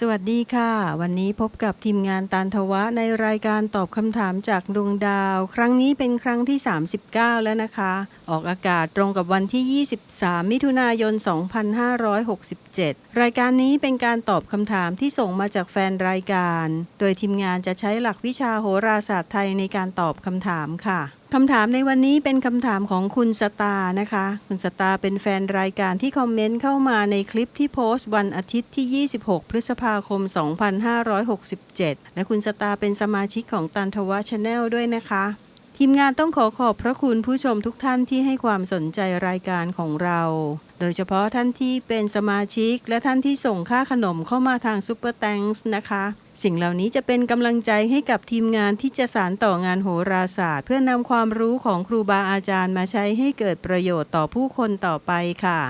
สวัสดีค่ะ วันนี้พบกับทีมงานตาลทวะในรายการตอบคำถามจากดวงดาว ครั้งนี้เป็นครั้งที่ 39 แล้วนะคะ ออกอากาศตรงกับวันที่ 23 มิถุนายน 2567 รายการนี้เป็นการตอบคำถามที่ส่งมาจากแฟนรายการ โดยทีมงานจะใช้หลักวิชาโหราศาสตร์ไทยในการตอบคำถามค่ะ คำถามในวันนี้เป็นคำถามของคุณสตานะคะ คุณสตาเป็นแฟนรายการที่คอมเมนต์เข้ามาในคลิปที่โพสต์วันอาทิตย์ที่ 26 พฤษภาคม 2567 และคุณสตาเป็นสมาชิกของตันทวะชาแนลด้วยนะคะ ทีมงานต้องขอขอบพระคุณผู้ชมทุกท่านที่ให้ความสนใจรายการของเรา โดยเฉพาะท่านที่เป็นสมาชิก และท่านที่ส่งค่าขนมเข้ามาทางซูเปอร์แตงส์นะคะ สิ่งเหล่านี้จะเป็นกำลังใจให้กับทีมงานที่จะสานต่องานโหราศาสตร์ เพื่อนำความรู้ของครูบาอาจารย์มาใช้ให้เกิดประโยชน์ต่อผู้คนต่อไปค่ะ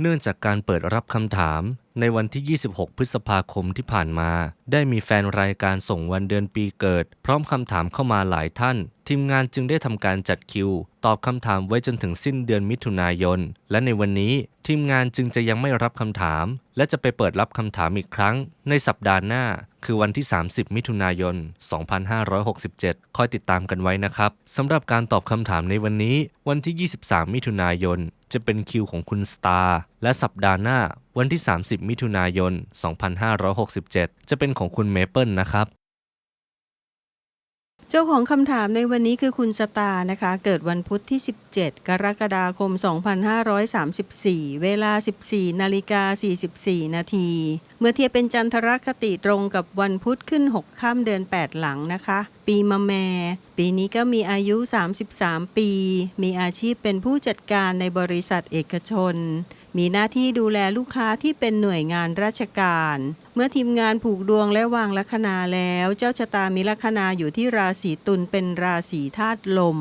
เนื่องจากการเปิดรับคำถาม ในวันที่ 26 พฤษภาคมที่ผ่านมา ได้มีแฟนรายการส่งวันเดือนปีเกิด พร้อมคำถามเข้ามาหลายท่าน ทีมงานจึงได้ทำการจัดคิว ตอบคำถามไว้จนถึงสิ้นเดือนมิถุนายน และในวันนี้ ทีมงานจึงจะยังไม่รับคำถาม และจะไปเปิดรับคำถามอีกครั้ง ในสัปดาห์หน้า คือวันที่ 30 มิถุนายน 2567 คอยติดตามกันไว้นะครับสำหรับการตอบคำถามในวันนี้ วันที่ 23 มิถุนายนจะเป็นคิวของคุณสตาร์และสัปดาห์หน้า วันที่ 30 มิถุนายน 2567 จะเป็นของคุณเมเปิลนะครับเจ้าของคำถามในวันนี้คือคุณสตานะคะ เกิดวันพุธที่ 17 กรกฎาคม 2534 เวลา 14 นาฬิกา 44 นาที เมื่อเทียบเป็นจันทรคติตรงกับวันพุธขึ้น 6 ข้ามเดือน 8 หลังนะคะ ปีมะแม ปีนี้ก็มีอายุ 33 ปี มีอาชีพเป็นผู้จัดการในบริษัทเอกชน มีหน้าที่ดูแลลูกค้าที่เป็นหน่วยงานราชการ เมื่อทีมงานผูกดวงและวางลัคนาแล้ว เจ้าชะตามีลัคนาอยู่ที่ราศีตุลเป็นราศีธาตุลม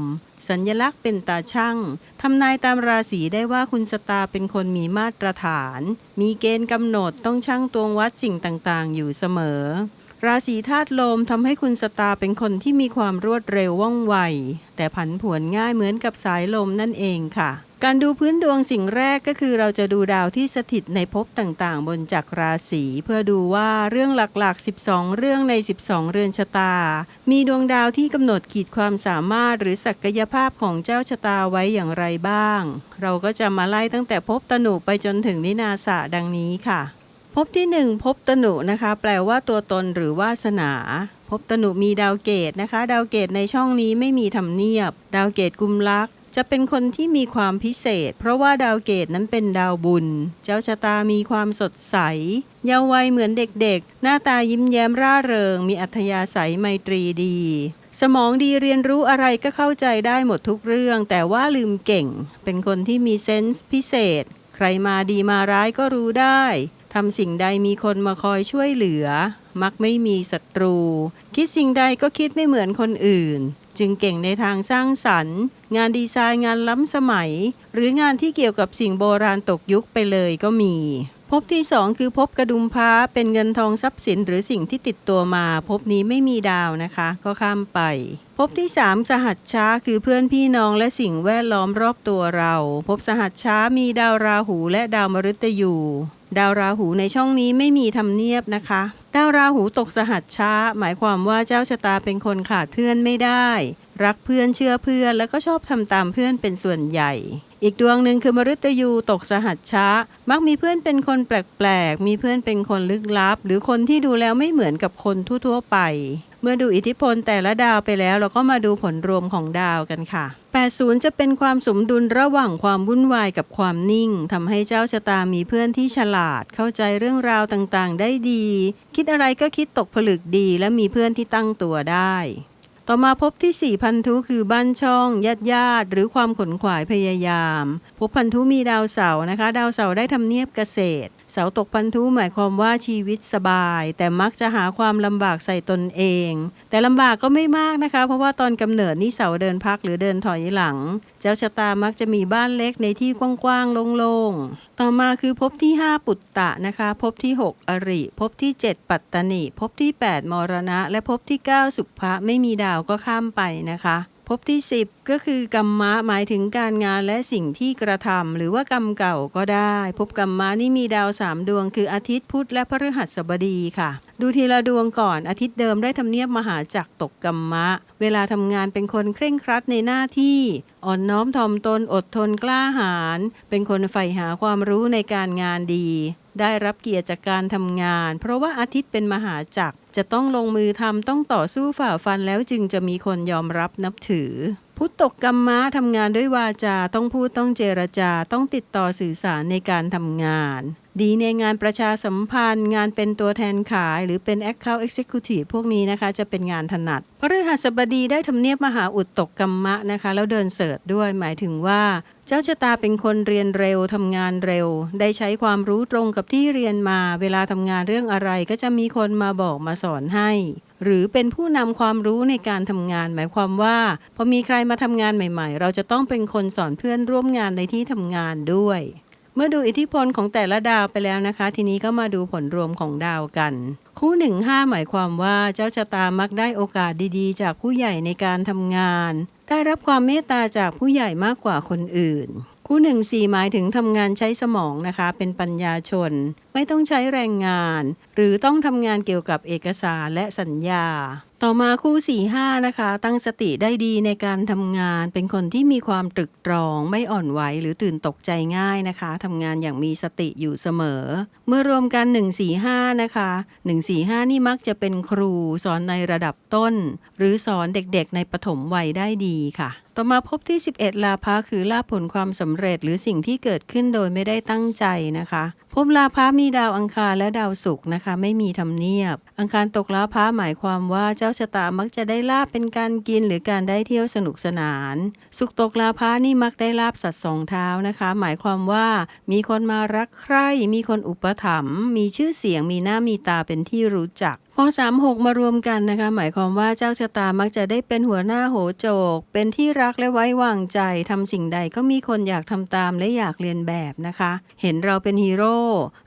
สัญญลักษณ์เป็นตาช่างทำนายตามราศีได้ว่าคุณสตาเป็นคนมีมาตรฐาน มีเกณฑ์กำหนดต้องช่างตวงวัดสิ่งต่างๆ อยู่เสมอ ราศีธาตุลมทำให้คุณสตาเป็นคนที่มีความรวดเร็วว่องไว แต่ผันผวนง่ายเหมือนกับสายลมนั่นเองค่ะ การดูพื้นดวงสิ่งแรกก็คือเราจะดูดาวที่สถิตในภพต่างๆ บนจักรราศีเพื่อดูว่าเรื่องหลักๆ 12 เรื่องใน 12 เรือนชะตา มีดวงดาวที่กำหนดขีดความสามารถหรือศักยภาพของเจ้าชะตาไว้อย่างไรบ้าง เราก็จะมาไล่ตั้งแต่ภพตนุไปจนถึงวินาศะดังนี้ค่ะ ภพที่หนึ่งภพตนุนะคะ แปลว่าตัวตนหรือวาสนาภพตนุมีดาวเกตนะคะ ดาวเกตในช่องนี้ไม่มีทำเนียบ ดาวเกตกุมลักจะเป็นคนที่มีความพิเศษ เพราะว่าดาวเกตนั้นเป็นดาวบุญ เจ้าชะตามีความสดใส เยาว์วัยเหมือนเด็กๆ หน้าตายิ้มแย้มร่าเริง มีอัธยาศัยไมตรีดี สมองดีเรียนรู้อะไรก็เข้าใจได้หมดทุกเรื่อง แต่ว่าลืมเก่ง เป็นคนที่มีเซนส์พิเศษ ใครมาดีมาร้ายก็รู้ได้ ทำสิ่งใดมีคนมาคอยช่วยเหลือ มักไม่มีศัตรู คิดสิ่งใดก็คิดไม่เหมือนคนอื่น จึงเก่งในทางสร้างสรรค์ งานดีไซน์งานล้ำสมัย หรืองานที่เกี่ยวกับสิ่งโบราณตกยุคไปเลยก็มีภพที่สองคือภพกระดุมพ้าเป็นเงินทองทรัพย์สินหรือสิ่งที่ติดตัวมาภพนี้ไม่มีดาวนะคะ ก็ข้ามไปภพที่สามสหัชช้าคือเพื่อนพี่น้องและสิ่งแวดล้อมรอบตัวเราภพสหัชช้ามีดาวราหูและดาวมฤตยู ดาวราหูในช่องนี้ไม่มีทำเนียบนะคะ ดาวราหูตกสหัสช้า หมายความว่าเจ้าชะตาเป็นคนขาดเพื่อนไม่ได้ รักเพื่อนเชื่อเพื่อนแล้วก็ชอบทำตามเพื่อนเป็นส่วนใหญ่ อีกดวงหนึ่งคือมฤตยูตกสหัสช้า มักมีเพื่อนเป็นคนแปลกๆ มีเพื่อนเป็นคนลึกลับ หรือคนที่ดูแล้วไม่เหมือนกับคนทั่วๆไป เมื่อดูอิทธิพลแต่ละดาวไปแล้วเราก็มาดูผลรวมของดาวกันค่ะ 80 จะเป็นความสมดุลระหว่างความวุ่นวายกับความนิ่งทำให้เจ้าชะตามีเพื่อนที่ฉลาด เข้าใจเรื่องราวต่างๆ ได้ดี คิดอะไรก็คิดตกผลึกดี และมีเพื่อนที่ตั้งตัวได้ต่อมาพบที่ 4 พันธุคือบ้านช่องญาติญาติหรือความขนขวายพยายาม พบพันธุมีดาวเสาร์นะคะ ดาวเสาร์ได้ทำเนียบเกษตร เสาตกพันธุหมายความว่าชีวิตสบาย แต่มักจะหาความลำบากใส่ตนเอง แต่ลำบากก็ไม่มากนะคะ เพราะว่าตอนกำเนิดนี่เสาเดินพักหรือเดินถอยหลัง เจ้าชะตามักจะมีบ้านเล็กในที่กว้างๆโล่งๆ ต่อมาคือภพที่ 5 ปุตตะนะคะภพที่ 6 อริภพที่ 7 ปัตตนิภพที่ 8 มรณะ และภพที่ 9 สุภะไม่มีดาวก็ข้ามไปนะคะ ภพที่ 10 ก็คือกรรมะหมายถึงการงานและสิ่งที่กระทำหรือว่ากรรมเก่าก็ได้ภพกรรมะนี่มีดาว3ดวง คืออาทิตย์พุธและพฤหัสบดีค่ะ ดูทีละดวงก่อนอาทิตย์เดิมได้ทำเนียบมหาจักรตกกรรมะ เวลาทำงานเป็นคนเคร่งครัดในหน้าที่ อ่อนน้อมถ่อมตนอดทนกล้าหาญเป็นคนใฝ่หาความรู้ในการงานดี ได้รับเกียรติจากการทำงาน เพราะว่าอาทิตย์เป็นมหาจักร จะต้องลงมือทำต้องต่อสู้ฝ่าฟันแล้วจึงจะมีคนยอมรับนับถือ พุทธตกกรรมะทำงานด้วยวาจาต้องพูดต้องเจรจาต้องติดต่อสื่อสารในการทำงาน ดีในงานประชาสัมพันธ์ งานเป็นตัวแทนขาย หรือเป็น Account Executive พวกนี้นะคะ จะเป็นงานถนัดพฤหัสบดีได้ทำเนียบมหาอุดตกกรรมะนะคะ แล้วเดินเสิร์ชด้วยหมายถึงว่า เจ้าชะตาเป็นคนเรียนเร็วทำงานเร็ว ได้ใช้ความรู้ตรงกับที่เรียนมา เวลาทำงานเรื่องอะไรก็จะมีคนมาบอกมาสอนให้ หรือเป็นผู้นำความรู้ในการทำงาน หมายความว่าพอมีใครมาทำงานใหม่ ๆ เราจะต้องเป็นคนสอนเพื่อนร่วมงานในที่ทำงานด้วย เมื่อดูอิทธิพลของแต่ละดาวไปแล้วนะคะ ทีนี้ก็มาดูผลรวมของดาวกัน คู่หนึ่งห้าหมายความว่าเจ้าชะตามักได้โอกาสดีๆ จากผู้ใหญ่ในการทำงาน ได้รับความเมตตาจากผู้ใหญ่มากกว่าคนอื่น คู่หนึ่งสี่หมายถึงทำงานใช้สมองนะคะ เป็นปัญญาชน ไม่ต้องใช้แรงงานหรือต้องทำงานเกี่ยวกับเอกสารและสัญญา ต่อมาคู่สี่ห้านะคะ ตั้งสติได้ดีในการทำงาน เป็นคนที่มีความตรึกตรอง ไม่อ่อนไหวหรือตื่นตกใจง่ายนะคะทำงานอย่างมีสติอยู่เสมอ เมื่อรวมกัน 145 นะคะ 145 นี่มักจะเป็นครูสอนในระดับต้น หรือสอนเด็กๆ ในปฐมวัยได้ดีค่ะ ต่อมาพบที่ 11 ลาภะคือลาภผลความสำเร็จหรือสิ่งที่เกิดขึ้นโดยไม่ได้ตั้งใจนะคะ ภพลาภามีดาวอังคารและดาวศุกร์นะคะ ไม่มีทำเนียบ อังคารตกลาภาหมายความว่าเจ้าชะตามักจะได้ลาบเป็นการกินหรือการได้เที่ยวสนุกสนาน สุกตกลาภานี่มักได้ลาบสัตว์สองเท้านะคะ หมายความว่ามีคนมารักใคร่มีคนอุปถัมภ์มีชื่อเสียงมีหน้ามีตาเป็นที่รู้จักพอสามหกมารวมกันนะคะ หมายความว่าเจ้าชะตามักจะได้เป็นหัวหน้าโหโจก เป็นที่รักและไว้วางใจทำสิ่งใดก็มีคนอยากทำตามและอยากเรียนแบบนะคะ เห็นเราเป็นฮีโร่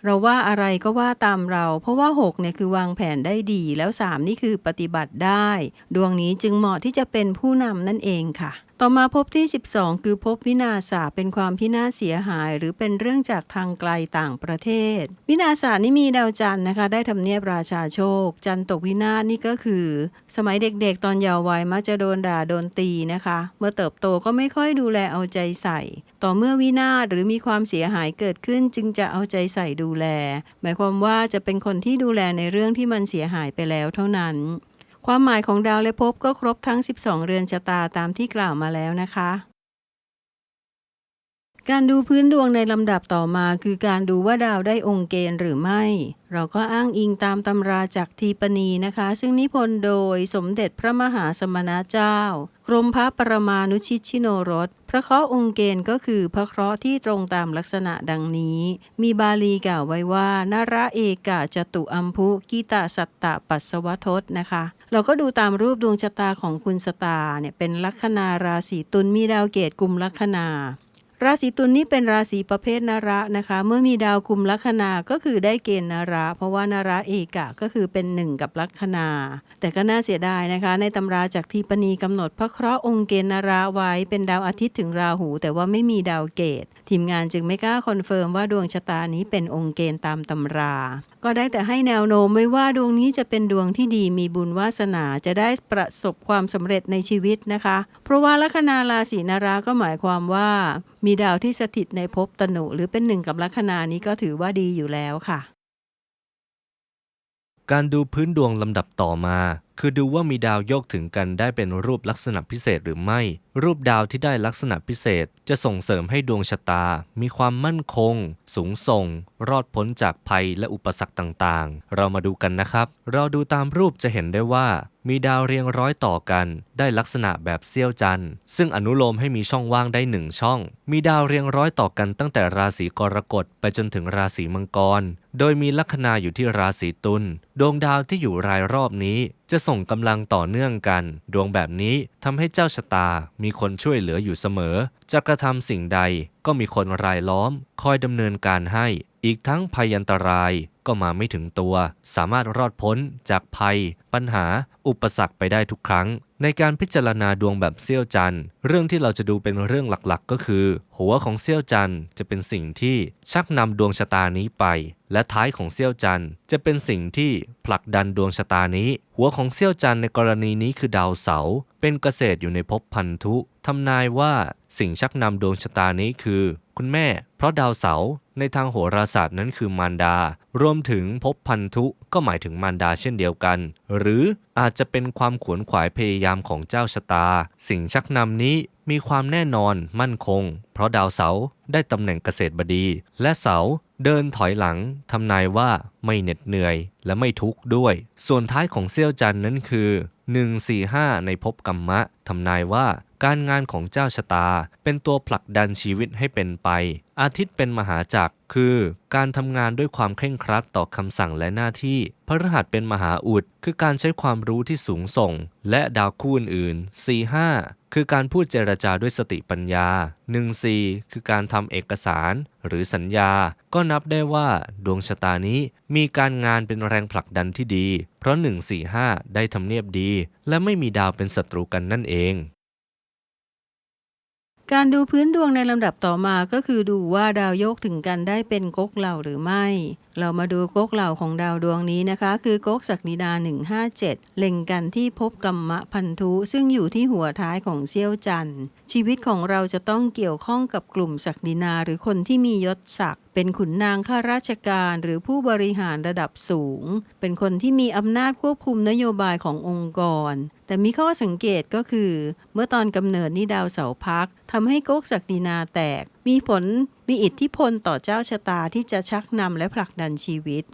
เราว่าอะไรก็ว่าตามเรา เพราะว่า6เนี่ยคือวางแผนได้ดี แล้ว 3 นี่คือปฏิบัติได้ ดวงนี้จึงเหมาะที่จะเป็นผู้นำนั่นเองค่ะ ต่อมาพบที่ 12 คือพบวินาศาเป็นความพินาศเสียหาย หรือเป็นเรื่องจากทางไกลต่างประเทศ วินาศานี่มีดาวจันทร์นะคะ ได้ทำเนียบราชาโชค จันตกวินาศนี่ก็คือ สมัยเด็กๆ ตอนเยาว์วัยมักจะโดนด่าโดนตีนะคะ เมื่อเติบโตก็ไม่ค่อยดูแลเอาใจใส่ ต่อเมื่อวินาศหรือมีความเสียหายเกิดขึ้นจึงจะเอาใจใส่ดูแล หมายความว่าจะเป็นคนที่ดูแลในเรื่องที่มันเสียหายไปแล้วเท่านั้น ความหมายของดาวและภพก็ครบทั้ง 12 เรือนชะตาตามที่กล่าวมาแล้วนะคะ การดูพื้นดวงในลำดับต่อมาคือการดูว่าดาวได้องค์เกณฑ์หรือไม่ เราก็อ้างอิงตามตำราจากทีปณีนะคะ ซึ่งนิพนธ์โดยสมเด็จพระมหาสมณเจ้า กรมพระปรมานุชิตชิโนรสพระเคราะห์องค์เกณฑ์ก็คือพระเคราะห์ที่ตรงตามลักษณะดังนี้ มีบาลีกล่าวไว้ว่านาระเอกาจตุอัมพุกิตาสัตตะปัสสวทศนะคะ เราก็ดูตามรูปดวงชะตาของคุณสตาเนี่ยเป็นลัคนาราศีตุลมีดาวเกตกลุ่มลัคนา ราศีตุลนี่เป็นราศีประเภทนระนะคะ เมื่อมีดาวคุมลัคนาก็คือได้เกณฑ์นระ เพราะว่านาระเอกะก็คือเป็นหนึ่งกับลัคนา แต่ก็น่าเสียดายนะคะ ในตำราจากทีปณีกำหนดพระเคราะห์องค์เกณฑ์นระไว้เป็นดาวอาทิตย์ถึงราหู แต่ว่าไม่มีดาวเกต ทีมงานจึงไม่กล้าคอนเฟิร์มว่าดวงชะตานี้เป็นองค์เกณฑ์ตามตำรา ก็ได้แต่ให้แนวโน้มไว้ว่าดวงนี้จะเป็นดวงที่ดีมีบุญวาสนาจะได้ประสบความสำเร็จในชีวิตนะคะ เพราะว่าลัคนาราศีนาราก็หมายความว่า มีดาวที่สถิตในภพตนุหรือเป็นหนึ่งกับลัคนานี้ก็ถือว่าดีอยู่แล้วค่ะ การดูพื้นดวงลำดับต่อมา คือดูว่ามีดาวโยกถึงกันได้เป็นรูปลักษณะพิเศษหรือไม่ รูปดาวที่ได้ลักษณะพิเศษจะส่งเสริมให้ดวงชะตา มีความมั่นคง สูงส่ง รอดพ้นจากภัยและอุปสรรคต่างๆ เรามาดูกันนะครับ เราดูตามรูปจะเห็นได้ว่ามีดาวเรียงร้อยต่อกัน ได้ลักษณะแบบเสี้ยวจันทร์ซึ่งอนุโลมให้มีช่องว่างได้หนึ่งช่อง มีดาวเรียงร้อยต่อกันตั้งแต่ราศีกรกฎไปจนถึงราศีมังกร โดยมีลัคนาอยู่ที่ราศีตุลดวงดาวที่อยู่รายรอบนี้ จะส่งกำลังต่อเนื่องกัน ดวงแบบนี้ทำให้เจ้าชะตามีีคนช่วยเหลืออยู่เสมอ จะกระทำสิ่งใดก็มีคนรายล้อม คอยดำเนินการให้ อีกทั้งภัยอันตรายก็มาไม่ถึงตัว สามารถรอดพ้นจากภัย ปัญหา อุปสรรคไปได้ทุกครั้ง ในการพิจารณาดวงแบบเสี้ยวจันทร์เรื่องที่เราจะดูเป็นเรื่องหลักๆ ก็คือ หัวของเสี้ยวจันทร์จะเป็นสิ่งที่ชักนำดวงชะตานี้ไปและท้ายของเสี้ยวจันจะเป็นสิ่งที่ผลักดันดวงชะตานี้ หัวของเสี้ยวจันในกรณีนี้คือดาวเสาร์เป็นเกษตรอยู่ในภพพันธุทำนายว่าสิ่งชักนำดวงชะตานี้คือ คุณแม่ เพราะดาวเสาร์ในทางโหราศาสตร์นั้นคือมารดา รวมถึงภพพันธุก็หมายถึงมารดาเช่นเดียวกัน หรืออาจจะเป็นความขวนขวายพยายามของเจ้าชะตา สิ่งชักนำนี้มีความแน่นอนมั่นคง เพราะดาวเสาร์ได้ตำแหน่งเกษตรบดี และเสาร์ เดินถอยหลังทำนายว่าไม่เหน็ดเหนื่อยและไม่ทุกข์ด้วย ส่วนท้ายของเซี่ยวจันนั้นคือ 145 ในภพกรรมะทำนายว่า การงานของเจ้าชะตา เป็นตัวผลักดันชีวิตให้เป็นไป อาทิตย์เป็นมหาจักรคือ การทำงานด้วยความเคร่งครัดต่อคำสั่งและหน้าที่พฤหัสเป็นมหาอุด คือการใช้ความรู้ที่สูงส่ง และดาวคู่อื่นๆ 45 คือการพูดเจรจาด้วยสติปัญญา 14 คือการทำเอกสาร หรือสัญญา ก็นับได้ว่าดวงชะตานี้มีการงานเป็นแรงผลักดันที่ดี เพราะ 145 ได้ทำเนียบดี และไม่มีดาวเป็นศัตรูกันนั่นเอง การดูพื้นดวงในลำดับต่อมาก็คือดูว่าดาวโยกถึงกันได้เป็นก๊กเหล่าหรือไม่ เรามาดูก๊กเหล่าของดาวดวงนี้นะคะ คือก๊กศักดินา157 เล็งกันที่พบกรรมะพันธุ ซึ่งอยู่ที่หัวท้ายของเซี่ยวจันทร์ชีวิตของเราจะต้องเกี่ยวข้องกับกลุ่มศักดินาหรือคนที่มียศศักดิ์ เป็นขุนนางข้าราชการหรือผู้บริหารระดับสูง เป็นคนที่มีอำนาจควบคุมนโยบายขององค์กร แต่มีข้อสังเกตก็คือ เมื่อตอนกำเนิดนี่ดาวเสาพักทำให้โกกศักดินาแตก มีผลมีอิทธิพลต่อเจ้าชะตาที่จะชักนำและผลักดันชีวิต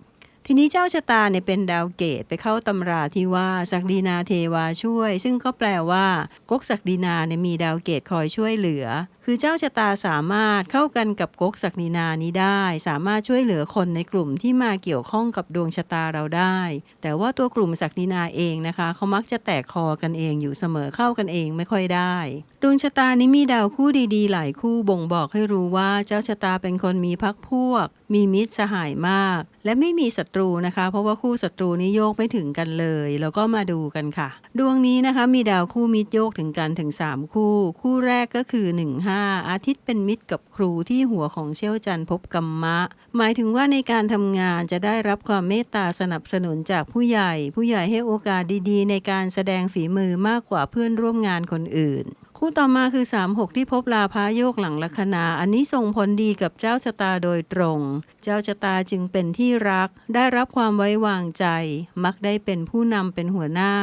ทีนี้เจ้าชะตาเนี่ยเป็นดาวเกตไปเข้าตำราที่ว่าศักดินาเทวาช่วย ซึ่งก็แปลว่าก๊กศักดินาเนี่ยมีดาวเกตคอยช่วยเหลือ คือเจ้าชะตาสามารถเข้ากันกับก๊กศักดินานี้ได้ สามารถช่วยเหลือคนในกลุ่มที่มาเกี่ยวข้องกับดวงชะตาเราได้ แต่ว่าตัวกลุ่มศักดินาเองนะคะเขามักจะแตกคอกันเองอยู่เสมอเข้ากันเองไม่ค่อยได้ ดวงชะตานี้มีดาวคู่ดีๆ หลายคู่บ่งบอกให้รู้ว่าเจ้าชะตาเป็นคนมีพักพวก มีมิตรสหายมาก และไม่มีศัตรูนะคะ เพราะว่าคู่ศัตรูนี้โยกไม่ถึงกันเลย แล้วก็มาดูกันค่ะ ดวงนี้นะคะมีดาวคู่มิตรโยกถึงกันถึง 3 คู่ คู่แรกก็คือ 15 อาทิตย์เป็นมิตรกับครูที่หัวของเชี่ยวจันทร์พบกรรมะ หมายถึงว่าในการทำงานจะได้รับความเมตตาสนับสนุนจากผู้ใหญ่ ผู้ใหญ่ให้โอกาสดีๆ ในการแสดงฝีมือมากกว่าเพื่อนร่วมงานคนอื่น คู่ต่อมาคือ 36 ที่พบลาพาโยกหลังลัคนา อันนี้ส่งผลดีกับเจ้าชะตาโดยตรง เจ้าชะตาจึงเป็นที่รัก ได้รับความไว้วางใจ มักได้เป็นผู้นำเป็นหัวหน้า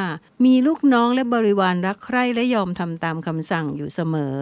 มีลูกน้องและบริวารรักใคร่และยอมทำตามคำสั่งอยู่เสมอ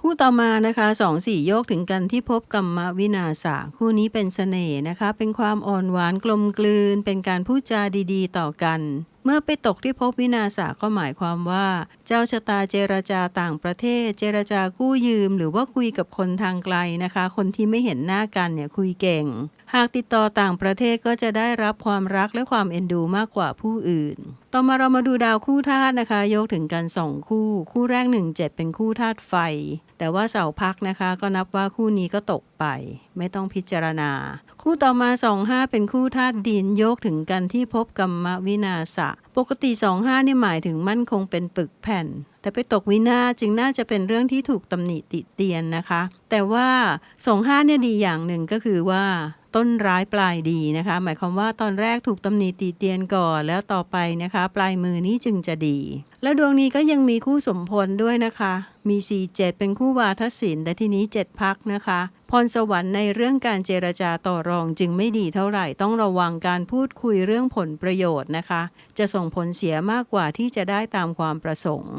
คู่ต่อมานะคะสองสี่โยกถึงกันที่พบกรรมวินาศาคู่นี้เป็นเสน่ห์นะคะ เป็นความอ่อนหวานกลมกลืน เป็นการพูดจาดี ๆ ต่อกัน เมื่อไปตกที่พบวินาศาก็หมายความว่า เจ้าชะตาเจรจาต่างประเทศ เจรจากู้ยืม หรือว่าคุยกับคนทางไกลนะคะ คนที่ไม่เห็นหน้ากันเนี่ยคุยเก่ง หากติดต่อต่างประเทศก็จะได้รับความรักและความเอ็นดูมากกว่าผู้อื่น ต่อมาเรามาดูดาวคู่ธาตุนะคะ ยกถึงกันสองคู่ คู่แรก 1 7 เป็นคู่ธาตุไฟ แต่ว่าเสาร์พักนะคะ ก็นับว่าคู่นี้ก็ตกไป ไม่ต้องพิจารณา คู่ต่อมา 25 เป็นคู่ธาตุดินโยกถึงกันที่พบกรรมวินาศะปกติ 25นี่หมายถึงมั่นคงเป็นปึกแผ่น แต่ไปตกวินาศจึงน่าจะเป็นเรื่องที่ถูกตำหนิติเตียนนะคะ แต่ว่า25เนี่ยดีอย่างหนึ่งก็คือว่าต้นร้ายปลายดีนะคะ หมายความว่าตอนแรกถูกตำหนิติเตียนก่อน แล้วต่อไปนะคะ ปลายมือนี้จึงจะดี และดวงนี้ก็ยังมีคู่สมพลด้วยนะคะ มี 4 7 เป็นคู่วาทศิลป์แต่ทีนี้ 7 พักนะคะ พรสวรรค์ในเรื่องการเจรจาต่อรองจึงไม่ดีเท่าไหร่ต้องระวังการพูดคุยเรื่องผลประโยชน์นะคะ จะส่งผลเสียมากกว่าที่จะได้ตามความประสงค์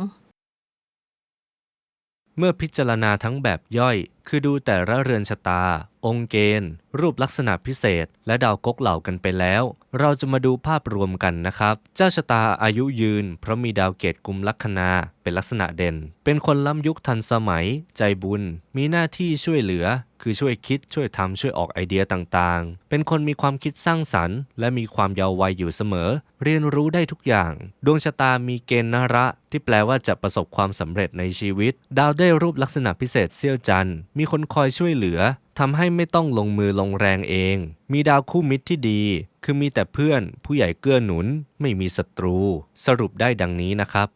เมื่อพิจารณาทั้งแบบย่อย คือดูแต่ละเรือนชะตา องค์เกณฑ์ รูปลักษณะพิเศษ และดาวก๊กเหล่ากันไปแล้ว เราจะมาดูภาพรวมกันนะครับ เจ้าชะตาอายุยืน เพราะมีดาวเกตกุมลัคนาเป็นลักษณะเด่น เป็นคนล้ำยุคทันสมัย ใจบุญ มีหน้าที่ช่วยเหลือ คือช่วยคิดช่วยทำช่วยออกไอเดียต่างๆ เป็นคนมีความคิดสร้างสรรค์ และมีความเยาว์วัยอยู่เสมอ เรียนรู้ได้ทุกอย่าง ดวงชะตามีเกณฑ์นระ ที่แปลว่าจะประสบความสำเร็จในชีวิต ดาวได้รูปลักษณะพิเศษเสี้ยวจันทร์มีคนคอยช่วยเหลือทำให้ไม่ต้องลงมือลงแรงเอง มีดาวคู่มิตรที่ดี คือมีแต่เพื่อน ผู้ใหญ่เกื้อหนุน ไม่มีศัตรู สรุปได้ดังนี้นะครับ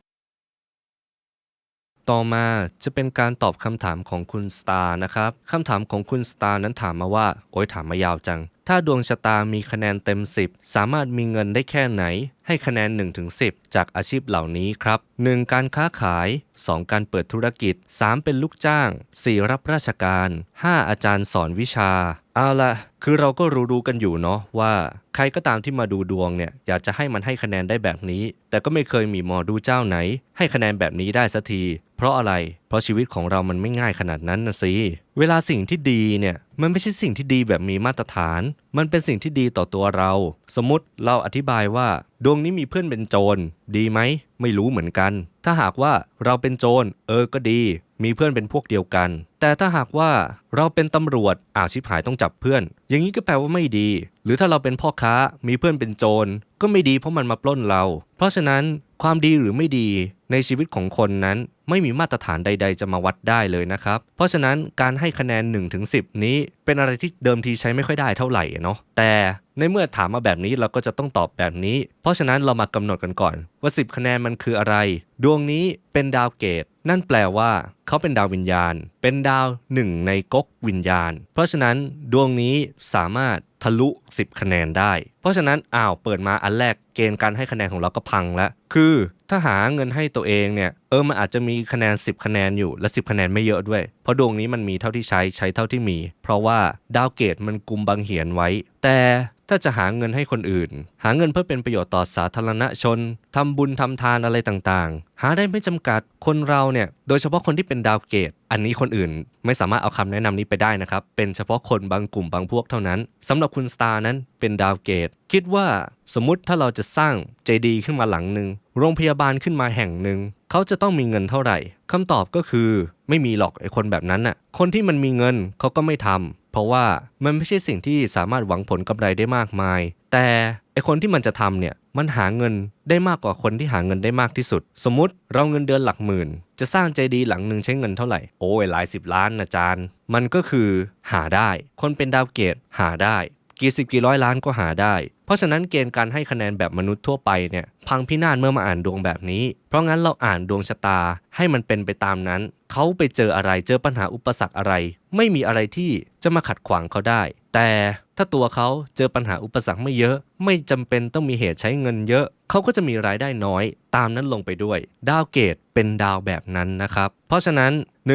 ต่อมาจะเป็นการตอบคำถามของคุณสตาร์นะครับคำถามของคุณสตาร์นั้นถามมาว่า โอ้ยถามมายาวจัง ถ้าดวงชะตามีคะแนนเต็ม 10 สามารถมีเงินได้แค่ไหน ให้คะแนน 1-10 จากอาชีพเหล่านี้ครับ 1. การค้าขาย 2. การเปิดธุรกิจ 3. เป็นลูกจ้าง 4. รับราชการ 5. อาจารย์สอนวิชา เอาละคือเราก็รู้ๆกันอยู่เนาะว่า ใครก็ตามที่มาดูดวงเนี่ยอยากจะให้มันให้คะแนนได้แบบนี้ แต่ก็ไม่เคยมีหมอดูเจ้าไหน ให้คะแนนแบบนี้ได้สักที เพราะอะไร ราะชีวิตของเรามันไม่ง่ายขนาดนั้นนะสิเวลาสิ่งที่ดีเนี่ยมันไม่ใช่สิ่งที่ดีแบบมีมาตรฐาน มันเป็นสิ่งที่ดีต่อตัวเรา สมมติเราอธิบายว่า ดวงนี้มีเพื่อนเป็นโจรดีไหมไม่รู้เหมือนกัน ถ้าหากว่าเราเป็นโจรเออก็ดี มีเพื่อนเป็นพวกเดียวกัน แต่ถ้าหากว่าเราเป็นตำรวจอ้าวชิบหายต้องจับเพื่อน อย่างนี้ก็แปลว่าไม่ดี หรือถ้าเราเป็นพ่อค้ามีเพื่อนเป็นโจรก็ไม่ดีเพราะมันมาปล้นเรา เพราะฉะนั้นความดีหรือไม่ดีในชีวิตของคนนั้น ไม่มีมาตรฐานใด ๆ จะมาวัดได้เลยนะครับ เพราะฉะนั้นการให้คะแนน 1-10ถึงนี้เป็นอะไรที่เดิมทีใช้ไม่ค่อยได้เท่าไหร่เนาะแต่ในเมื่อถามมาแบบนี้เราก็จะต้องตอบแบบนี้ เพราะฉะนั้นเรามากำหนดกันก่อน ว่า 10 คะแนนมันคืออะไร ดวงนี้เป็นดาวเกต นั่นแปลว่า เขาเป็นดาววิญญาณ เป็นดาวหนึ่งในก๊กวิญญาณ เพราะฉะนั้นดวงนี้สามารถทะลุ 10 คะแนนได้ เพราะฉะนั้นอ้าวเปิดมาอันแรกเกณฑ์การให้คะแนนของเราก็พังแล้วคือถ้าหาเงินให้ตัวเองเนี่ยเออมันอาจจะมีคะแนน 10 คะแนนอยู่และ 10 คะแนนไม่เยอะด้วย เพราะดวงนี้มันมีเท่าที่ใช้ใช้เท่าที่มี เพราะว่าดาวเกตมันกุมบังเหียนไว้ แต่ถ้าจะหาเงินให้คนอื่น หาเงินเพื่อเป็นประโยชน์ต่อสาธารณชนทำบุญทำทานอะไรต่างๆ หาได้ไม่จำกัดคนเราเนี่ยโดยเฉพาะคนที่เป็นดาวเกต อันนี้คนอื่น ไม่สามารถเอาคำแนะนำนี้ไปได้นะครับ เป็นเฉพาะคนบางกลุ่มบางพวกเท่านั้นสำหรับคุณสตาร์นั้นเป็นดาวเกต คิดว่าสมมุติถ้าเราจะสร้างเจดีย์ขึ้นมาหลังหนึ่งโรงพยาบาลขึ้นมาแห่งหนึ่งเขาจะต้องมีเงินเท่าไหร่คำตอบก็คือไม่มีหรอกไอคนแบบนั้นน่ะ คนที่มันมีเงินเขาก็ไม่ทำเพราะว่ามันไม่ใช่สิ่งที่สามารถหวังผลกำไรได้มากมาย แต่ไอคนที่มันจะทำเนี่ยมันหาเงินได้มากกว่าคนที่หาเงินได้มากที่สุด สมมติเราเงินเดือนหลักหมื่น จะสร้างเจดีหลังหนึ่งใช้เงินเท่าไหร่ โอ้ยหลายสิบล้านนะจารย์มันก็คือหาได้ คนเป็นดาวเกตหาได้ กี่สิบกี่ร้อยล้านก็หาได้ เพราะฉะนั้นเกณฑ์การให้คะแนนแบบมนุษย์ทั่วไปเนี่ยพังพินาศเมื่อมาอ่านดวงแบบนี้ เพราะงั้นเราอ่านดวงชะตาให้มันเป็นไปตามนั้น เขาไปเจออะไรเจอปัญหาอุปสรรคอะไร ไม่มีอะไรที่จะมาขัดขวางเขาได้ แต่ถ้าตัวเขาเจอปัญหาอุปสรรคไม่เยอะ ไม่จำเป็นต้องมีเหตุใช้เงินเยอะ เขาก็จะมีรายได้น้อย ตามนั้นลงไปด้วย ดาวเกตเป็นดาวแบบนั้นนะครับ เพราะฉะนั้น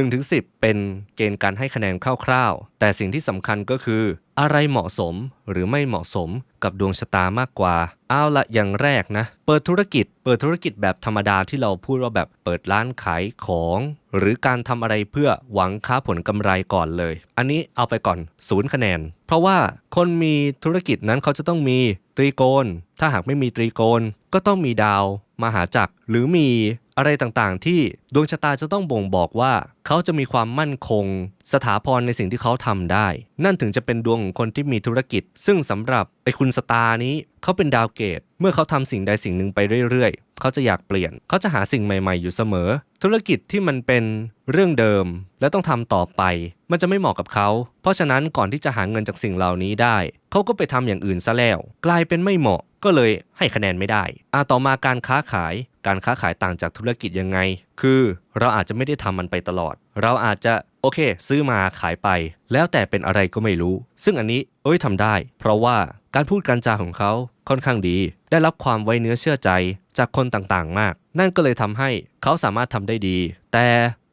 1-10 เป็นเกณฑ์การให้คะแนนคร่าวๆ แต่สิ่งที่สำคัญก็คือ อะไรเหมาะสม หรือไม่เหมาะสมกับดวงชะตามากกว่า เอาละอย่างแรกนะ เปิดธุรกิจ เปิดธุรกิจแบบธรรมดาที่เราพูดว่าแบบเปิดร้านขายของ หรือการทำอะไรเพื่อหวังค้าผลกำไรก่อนเลย อันนี้เอาไปก่อนศูนย์คะแนน เพราะว่าคนมีธุรกิจนั้นเขาจะต้องมีตรีโกณถ้าหากไม่มีตรีโกณก็ต้องมีดาวมหาจักรหรือมีอะไรต่างๆที่ ดวงชะตาจะต้องบ่งบอกว่า เขาจะมีความมั่นคง สถาพรในสิ่งที่เขาทำได้ นั่นถึงจะเป็นดวงของคนที่มีธุรกิจ ซึ่งสำหรับไอ้คุณสตาร์นี้เขาเป็นดาวเกต เมื่อเขาทำสิ่งใดสิ่งหนึ่งไปเรื่อยๆ เขาจะอยากเปลี่ยน เขาจะหาสิ่งใหม่ๆ อยู่เสมอ ธุรกิจที่มันเป็นเรื่องเดิม และต้องทำต่อไป มันจะไม่เหมาะกับเขา เพราะฉะนั้นก่อนที่จะหาเงินจากสิ่งเหล่านี้ได้ เขาก็ไปทำอย่างอื่นซะแล้ว กลายเป็นไม่เหมาะก็เลยให้คะแนนไม่ได้อาต่อมาการค้าขาย การค้าขายต่างจากธุรกิจยังไง คือเราอาจจะไม่ได้ทำมันไปตลอด เราอาจจะโอเค ซื้อมาขายไป แล้วแต่เป็นอะไรก็ไม่รู้ ซึ่งอันนี้เอ้ยทำได้ เพราะว่าการพูดการจาของเขาค่อนข้างดี ได้รับความไว้เนื้อเชื่อใจจากคนต่างๆ มาก นั่นก็เลยทำให้เขาสามารถทำได้ดี แต่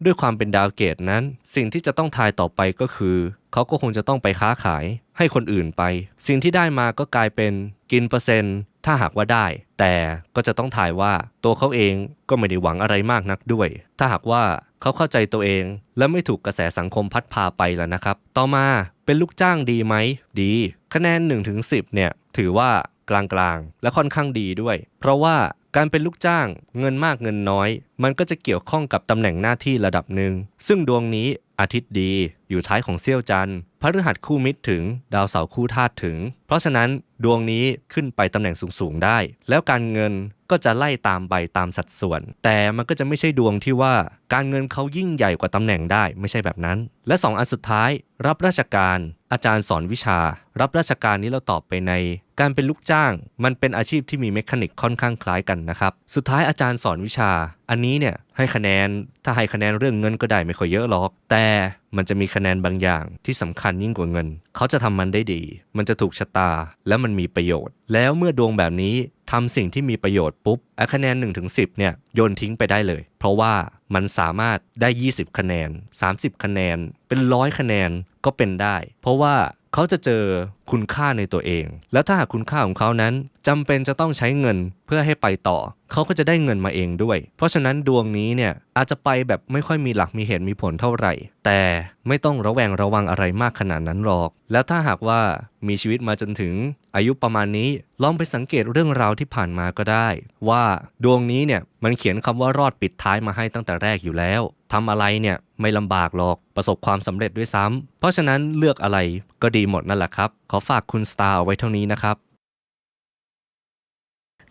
ด้วยความเป็นดาวเกตนั้น สิ่งที่จะต้องทายต่อไปก็คือ เขาก็คงจะต้องไปค้าขายให้คนอื่นไป สิ่งที่ได้มาก็กลายเป็นกินเปอร์เซ็นต์ ถ้าหากว่าได้ แต่ก็จะต้องถ่ายว่าตัวเขาเองก็ไม่ได้หวังอะไรมากนักด้วย ถ้าหากว่าเขาเข้าใจตัวเอง และไม่ถูกกระแสสังคมพัดพาไปแล้วนะครับ ต่อมาเป็นลูกจ้างดีไหมดี คะแนน 1-10ถึง10เนี่ยถือว่ากลางๆ และค่อนข้างดีด้วย เพราะว่าการเป็นลูกจ้างเงินมากเงินน้อย มันก็จะเกี่ยวข้องกับตำแหน่งหน้าที่ระดับหนึ่งซึ่งดวงนี้อาทิตย์ดี อยู่ท้ายของเซี่ยวจันทร์พฤหัสคู่มิตรถึง ดาวเสาร์คู่ธาตุถึง เพราะฉะนั้นดวงนี้ขึ้นไปตำแหน่งสูงๆได้ แล้วการเงินก็จะไล่ตามใบตามสัดส่วน แต่มันก็จะไม่ใช่ดวงที่ว่า การเงินเขายิ่งใหญ่กว่าตำแหน่งได้ไม่ใช่แบบนั้น และสองอันสุดท้าย รับราชการ อาจารย์สอนวิชา รับราชการนี้เราตอบไปใน การเป็นลูกจ้าง มันเป็นอาชีพที่มีเมคานิกค่อนข้างคล้ายกันนะครับสุดท้ายอาจารย์สอนวิชา อันนี้เนี่ยให้คะแนนถ้าให้คะแนนเรื่องเงินก็ได้ไม่ค่อยเยอะหรอก แต่มันจะมีคะแนนบางอย่างที่สำคัญยิ่งกว่าเงิน เขาจะทำมันได้ดี มันจะถูกชะตาและมันมีประโยชน์ แล้วเมื่อดวงแบบนี้ทำสิ่งที่มีประโยชน์ปุ๊บอคะแนน1-10ถึง10 เนี่ยโยนทิ้งไปได้เลย เพราะว่ามันสามารถได้ 20 คะแนน 30 คะแนน เป็นร้อยคะแนนก็เป็นได้ เพราะว่า เขาจะเจอคุณค่าในตัวเอง แล้วถ้าหากคุณค่าของเขานั้นจำเป็นจะต้องใช้เงินเพื่อให้ไปต่อ เขาก็จะได้เงินมาเองด้วย เพราะฉะนั้นดวงนี้เนี่ยอาจจะไปแบบไม่ค่อยมีหลักมีเหตุมีผลเท่าไหร่ แต่ไม่ต้องระแวงระวังอะไรมากขนาดนั้นหรอก แล้วถ้าหากว่ามีชีวิตมาจนถึงอายุประมาณนี้ลองไปสังเกตเรื่องราวที่ผ่านมาก็ได้ ว่าดวงนี้เนี่ยมันเขียนคำว่ารอดปิดท้ายมาให้ตั้งแต่แรกอยู่แล้ว ทำอะไรเนี่ยไม่ลำบากหรอกประสบความสำเร็จด้วยซ้ำเพราะฉะนั้นเลือกอะไรก็ดีหมดนั่นแหละครับ ขอฝากคุณสตาร์เอาไว้เท่านี้นะครับ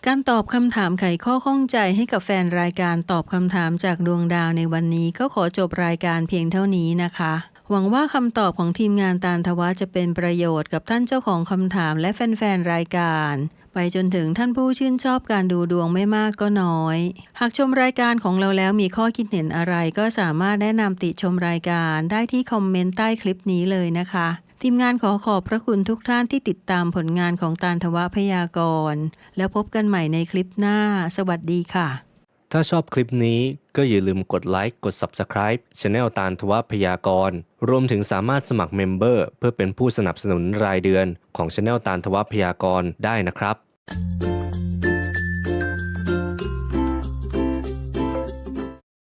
การตอบคำถามไขข้อข้องใจให้กับแฟนรายการตอบคำถามจากดวงดาวในวันนี้ก็ขอจบรายการเพียงเท่านี้นะคะ หวังว่าคำตอบของทีมงานตาลทวะจะเป็นประโยชน์กับท่านเจ้าของคำถามและแฟนๆรายการ ไปจนถึงท่านผู้ชื่นชอบการดูดวงไม่มากก็น้อย หากชมรายการของเราแล้วมีข้อคิดเห็นอะไรก็สามารถแนะนำติชมรายการได้ที่คอมเมนต์ใต้คลิปนี้เลยนะคะทีมงานขอขอบพระคุณทุกท่านที่ติดตามผลงานของตาลทวะพยากรณ์แล้วพบกันใหม่ในคลิปหน้า สวัสดีค่ะ ถ้าชอบคลิปนี้ก็อย่าลืมกดไลค์กด Subscribe Channel ตาลทวพยากรณ์รวมถึงสามารถสมัครเมมเบอร์เพื่อเป็นผู้สนับสนุนรายเดือนของ Channel ตาลทวพยากรณ์ได้นะครับ Thank you.